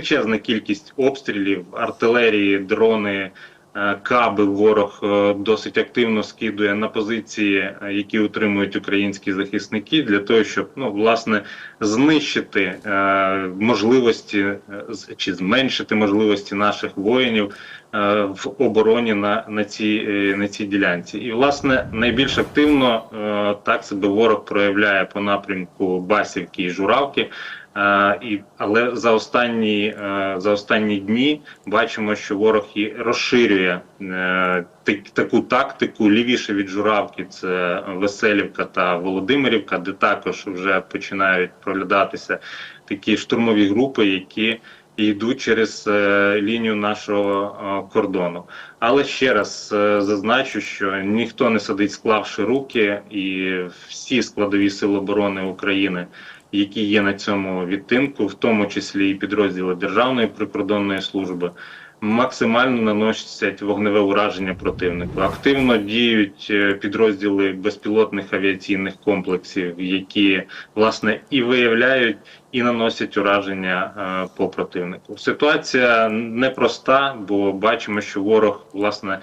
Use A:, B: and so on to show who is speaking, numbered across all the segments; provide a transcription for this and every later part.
A: величезна кількість обстрілів, артилерії, дрони. е, Каби ворог е, досить активно скидує на позиції, е, які утримують українські захисники, для того, щоб ну власне знищити можливості чи зменшити можливості наших воїнів в обороні на, на цій е, на цій ділянці. І власне найбільш активно е, так себе ворог проявляє по напрямку Басівки і Журавки. Е, і, але за останні, е, за останні дні бачимо, що ворог і розширює е, так- таку тактику лівіше від Журавки. Це Веселівка та Володимирівка, де також вже починають проглядатися такі штурмові групи, які йдуть через е, лінію нашого е, кордону. Але ще раз е, зазначу, що ніхто не сидить, склавши руки, і всі складові сили оборони України, які є на цьому відтинку, в тому числі і підрозділи Державної прикордонної служби, максимально наносять вогневе ураження противнику. Активно діють е, підрозділи безпілотних авіаційних комплексів, які власне і виявляють, і наносять ураження е, по противнику. Ситуація непроста, бо бачимо, що ворог власне.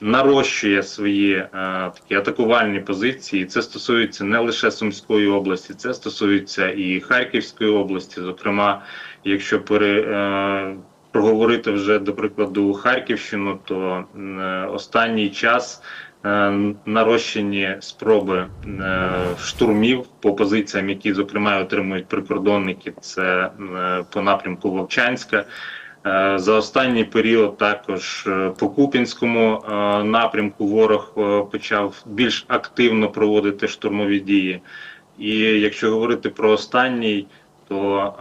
A: Нарощує свої е, такі атакувальні позиції. Це стосується не лише Сумської області, це стосується і Харківської області. Зокрема, якщо пере, е, проговорити вже до прикладу Харківщину, то е, останній час е, нарощені спроби е, штурмів по позиціям, які зокрема отримують прикордонники. Це по напрямку Вовчанська. За останній період також по Купінському напрямку ворог почав більш активно проводити штурмові дії. І якщо говорити про останній, то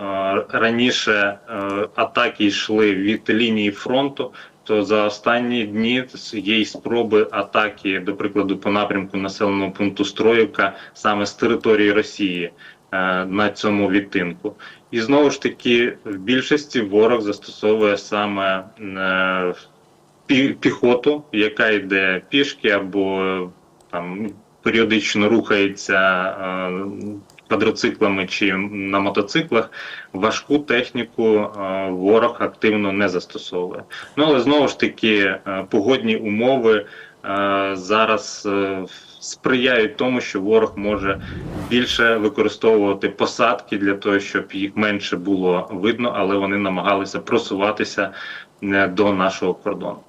A: е, раніше е, атаки йшли від лінії фронту. То за останні дні є й спроби атаки, до прикладу, по напрямку населеного пункту Строївка саме з території Росії е, на цьому відтинку. І знову ж таки, в більшості ворог застосовує саме е, пі- піхоту, яка йде пішки або там періодично рухається е, квадроциклами чи на мотоциклах. Важку техніку е, ворог активно не застосовує. Ну але знову ж таки, е, погодні умови е, зараз сприяють тому, що ворог може більше використовувати посадки для того, щоб їх менше було видно, але вони намагалися просуватися до нашого кордону.